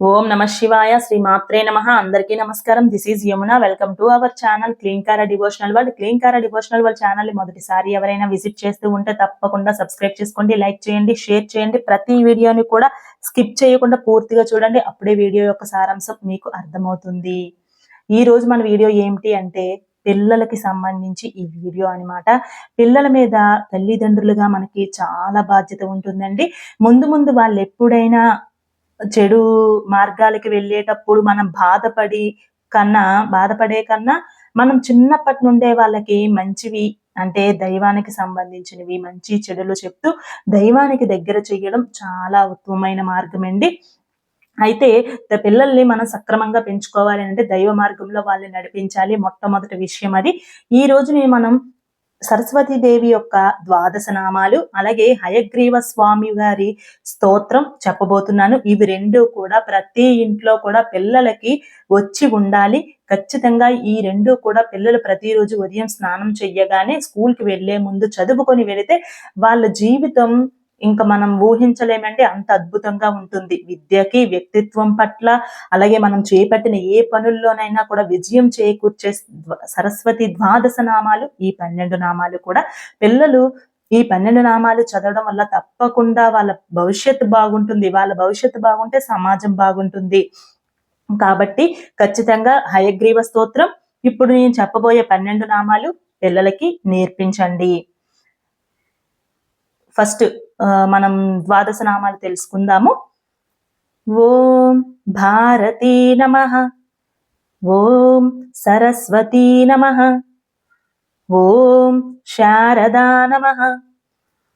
ఓం నమ శివాయ శ్రీ మాత్రే నమ. అందరికీ నమస్కారం. This is Yamuna. Welcome to our channel clean Kara devotional world clean Kara devotional world channel మొదటిసారి ఎవరైనా విజిట్ చేస్తూ ఉంటే తప్పకుండా సబ్స్క్రైబ్ చేసుకోండి లైక్ చేయండి షేర్ చేయండి. ప్రతి వీడియోని కూడా స్కిప్ చేయకుండా పూర్తిగా చూడండి. అప్పుడే వీడియో యొక్క సారాంశం మీకు అర్థమవుతుంది. ఈ రోజు మన వీడియో ఏమిటి అంటే పిల్లలకి సంబంధించి ఈ వీడియో అనమాట పిల్లల మీద తల్లిదండ్రులుగా మనకి చాలా బాధ్యత ఉంటుందండి. ముందు ముందు వాళ్ళు ఎప్పుడైనా చెడు మార్గాలకి వెళ్ళేటప్పుడు మనం బాధపడి కన్నా బాధపడే కన్నా మనం చిన్నప్పటి నుండే వాళ్ళకి మంచివి అంటే దైవానికి సంబంధించినవి మంచి చెడులు చెప్తూ దైవానికి దగ్గర చేయడం చాలా ఉత్తమమైన మార్గం అండి. అయితే పిల్లల్ని మనం సక్రమంగా పెంచుకోవాలి అంటే దైవ మార్గంలో వాళ్ళని నడిపించాలి మొట్టమొదటి విషయం అది. ఈ రోజుని మనం సరస్వతీదేవి యొక్క ద్వాదశ నామాలు అలాగే హయగ్రీవ స్వామి గారి స్తోత్రం చెప్పబోతున్నాను. ఇవి రెండు కూడా ప్రతి ఇంట్లో కూడా పిల్లలకి వచ్చి ఉండాలి. ఖచ్చితంగా ఈ రెండు కూడా పిల్లలు ప్రతిరోజు ఉదయం స్నానం చెయ్యగానే స్కూల్కి వెళ్ళే ముందు చదువుకొని వెళితే వాళ్ళ జీవితం ఇంకా మనం ఊహించలేమంటే అంత అద్భుతంగా ఉంటుంది. విద్యకి వ్యక్తిత్వం పట్ల అలాగే మనం చేపట్టిన ఏ పనుల్లోనైనా కూడా విజయం చేకూర్చే సరస్వతి ద్వాదశ నామాలు ఈ పన్నెండు నామాలు కూడా పిల్లలు ఈ పన్నెండు నామాలు చదవడం వల్ల తప్పకుండా వాళ్ళ భవిష్యత్తు బాగుంటుంది. వాళ్ళ భవిష్యత్తు బాగుంటే సమాజం బాగుంటుంది. కాబట్టి ఖచ్చితంగా హయగ్రీవ స్తోత్రం. ఇప్పుడు నేను చెప్పబోయే పన్నెండు నామాలు పిల్లలకి నేర్పించండి. ఫస్ట్ మనం ద్వాదశ నామాలు తెలుసుకుందాము. ఓం భారతీ నమ. ఓం సరస్వతీ నమ. ఓం శారదా నమ.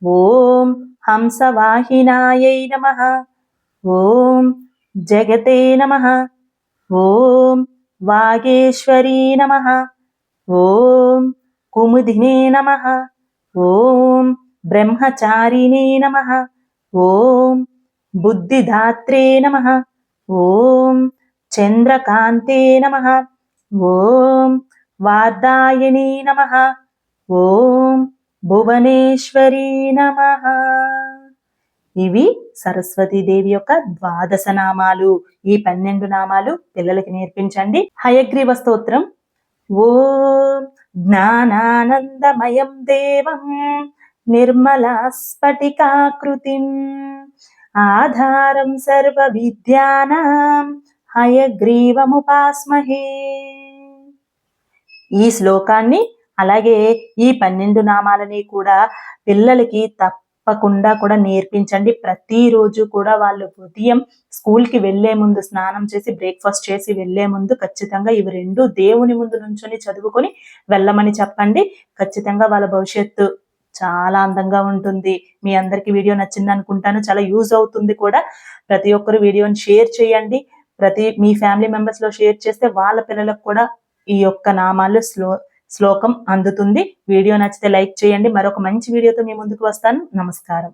ఓం హంసవాహినాయై నమ. ఓం జగతే నమ. ఓం వాగేశ్వరీ నమ. ఓం కుముదినే నమ. ఓం బ్రహ్మచారిణే నమ. ఓం బుద్ధిదాత్రే నమ. ఓం చంద్రకాంతే నమ. ఓం వార్దాయనీ నమ. ఓం భువనేశ్వరి నమ. ఇవి సరస్వతీదేవి యొక్క ద్వాదశ నామాలు. ఈ పన్నెండు నామాలు పిల్లలకి నేర్పించండి. హయగ్రీవ స్తోత్రం. ఓం జ్ఞానానందమయం దేవం. నిర్మలా స్ఫటికాకృతిం. ఆధారం సర్వ విద్యానాం హయగ్రీవముపాస్మహే. ఈ శ్లోకాన్ని అలాగే ఈ పన్నెండు నామాలని కూడా పిల్లలకి తప్పకుండా కూడా నేర్పించండి. ప్రతిరోజు కూడా వాళ్ళు ఉదయం స్కూల్కి వెళ్ళే ముందు స్నానం చేసి బ్రేక్ఫాస్ట్ చేసి వెళ్ళే ముందు ఖచ్చితంగా ఇవి రెండు దేవుని ముందు నుంచొని చదువుకొని వెళ్ళమని చెప్పండి. ఖచ్చితంగా వాళ్ళ భవిష్యత్తు చాలా అందంగా ఉంటుంది. మీ అందరికి వీడియో నచ్చింది అనుకుంటాను చాలా యూజ్ అవుతుంది కూడా. ప్రతి ఒక్కరు వీడియోని షేర్ చేయండి. ప్రతి మీ ఫ్యామిలీ మెంబర్స్లో షేర్ చేస్తే వాళ్ళ పిల్లలకు కూడా ఈ యొక్క నామాలు స్లో శ్లోకం అందుతుంది. వీడియో నచ్చితే లైక్ చేయండి. మరొక మంచి వీడియోతో మీ ముందుకు వస్తాను. నమస్కారం.